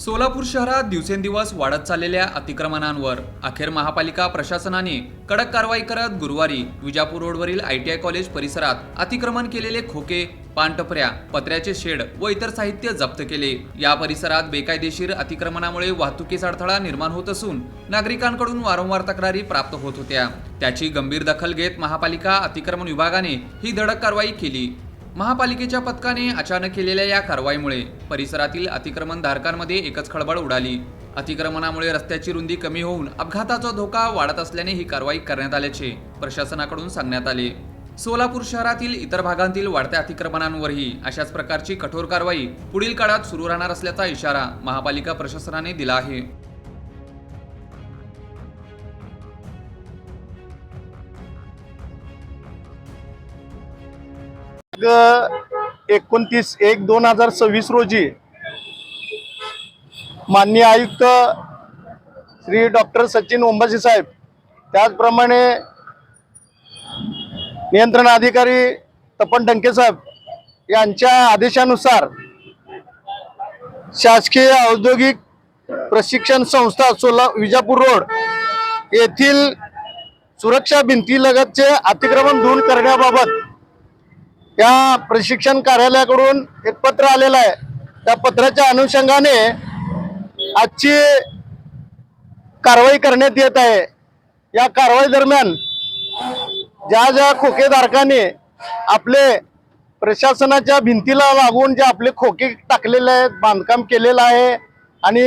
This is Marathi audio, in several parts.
सोलापूर शहरात दिवसेंदिवस वाढत चाललेल्या अतिक्रमणांवर अखेर महापालिका प्रशासनाने कडक कारवाई करत गुरुवारी विजापूर रोडवरील आय टी आय कॉलेज परिसरात अतिक्रमण केलेले खोके पानटपऱ्या पत्र्याचे शेड व इतर साहित्य जप्त केले. या परिसरात बेकायदेशीर अतिक्रमणामुळे वाहतुकीचा अडथळा निर्माण होत असून नागरिकांकडून वारंवार तक्रारी प्राप्त होत होत्या. त्याची गंभीर दखल घेत महापालिका अतिक्रमण विभागाने ही धडक कारवाई केली. महापालिकेच्या पथकाने अचानक केलेल्या या कारवाईमुळे परिसरातील अतिक्रमण धारकांमध्ये एकच खळबळ उडाली. अतिक्रमणामुळे रस्त्याची रुंदी कमी होऊन अपघाताचा धोका वाढत असल्याने ही कारवाई करण्यात आल्याचे प्रशासनाकडून सांगण्यात आले. सोलापूर शहरातील इतर भागांतील वाढत्या अतिक्रमणांवरही अशाच प्रकारची कठोर कारवाई पुढील काळात सुरू राहणार असल्याचा इशारा महापालिका प्रशासनाने दिला आहे. एकोणतीस एक दोन हजार सव्वीस रोजी माननीय आयुक्त श्री डॉक्टर सचिन ओंबासी साहेब त्याचप्रमाणे नियंत्रण अधिकारी तपन डंके साहेब यांच्या आदेशानुसार शासकीय औद्योगिक प्रशिक्षण संस्था सोला विजापूर रोड येथील सुरक्षा भिंतीलगतचे अतिक्रमण दूर करण्याबाबत या प्रशिक्षण कार्यालयाकडून एक पत्र आलेलं आहे. त्या पत्राच्या अनुषंगाने आजची कारवाई करण्यात येत आहे. या कारवाई दरम्यान ज्या ज्या खोकेधारकांनी आपले प्रशासनाच्या भिंतीला लागून जे आपले खोके टाकलेले आहेत बांधकाम केलेलं आहे आणि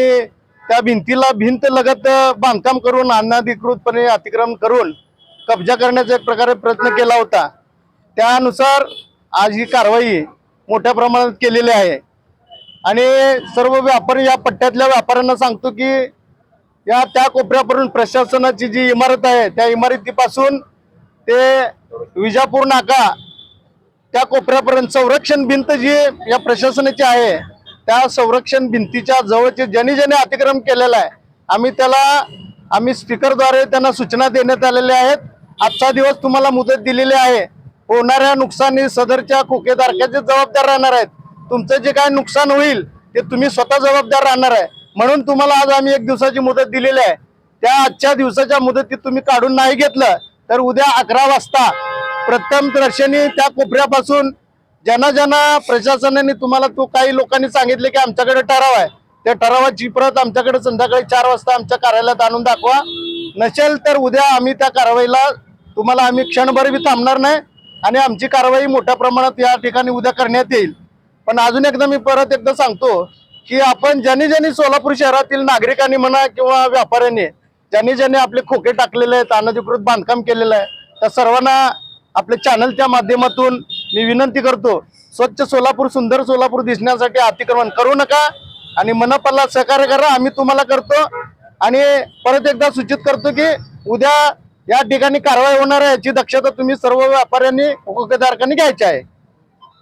त्या भिंतीला भिंत लगत बांधकाम करून अनाधिकृतपणे अतिक्रमण करून कब्जा करण्याचा एक प्रकारे प्रयत्न केला होता. त्यानुसार आज ही कारवाई मोठ्या प्रमाणात केलेली आहे. आणि सर्व व्यापारी या पट्ट्यातल्या व्यापाऱ्यांना सांगतो की या त्या कोपऱ्यावरून प्रशासनाची जी इमारत आहे त्या इमारतीपासून ते विजापूर नाका त्या कोपऱ्यापर्यंत संरक्षण भिंत जी या प्रशासनाची आहे त्या संरक्षण भिंतीच्या जवळचे ज्यांनी ज्यांनी अतिक्रम केलेलं आहे आम्ही त्याला आम्ही स्पीकरद्वारे त्यांना सूचना देण्यात आलेल्या आहेत. आजचा दिवस तुम्हाला मुदत दिलेली आहे. होणाऱ्या नुकसानी सदरच्या खोकेधारकाचे जबाबदार राहणार आहेत. तुमचं जे काय नुकसान होईल ते तुम्ही स्वतः जबाबदार राहणार आहे. म्हणून तुम्हाला आज आम्ही एक दिवसाची मुदत दिलेली आहे. त्या आजच्या दिवसाच्या मुदतीत तुम्ही काढून नाही घेतलं तर उद्या अकरा वाजता प्रथम दर्शनी त्या कोपऱ्यापासून ज्यांना ज्यांना प्रशासनाने तुम्हाला तो काही लोकांनी सांगितले की आमच्याकडे ठराव आहे त्या ठरावाची परत आमच्याकडे संध्याकाळी चार वाजता आमच्या कार्यालयात आणून दाखवा. नसेल तर उद्या आम्ही त्या कारवाईला तुम्हाला आम्ही क्षणभर बी थांबणार नाही. आणि आमची कारवाई मोठ्या प्रमाणात या ठिकाणी उद्या करण्यात येईल. पण अजून एकदा मी परत एकदा सांगतो की आपण ज्यांनी ज्यांनी सोलापूर शहरातील नागरिकांनी म्हणा किंवा व्यापाऱ्यांनी ज्यांनी ज्यांनी आपले खोके टाकलेले आहेत अनधिकृत बांधकाम केलेलं आहे त्या सर्वांना आपल्या चॅनलच्या माध्यमातून मी विनंती करतो स्वच्छ सोलापूर सुंदर सोलापूर दिसण्यासाठी अतिक्रमण करू नका आणि मनपाला सहकार्य करा. आम्ही तुम्हाला करतो आणि परत एकदा सूचित करतो की उद्या या ठिकाणी कारवाई होणार आहे याची दक्षता तुम्ही सर्व व्यापाऱ्यांनी उपभोक्तेधारकांनी घ्यायची आहे.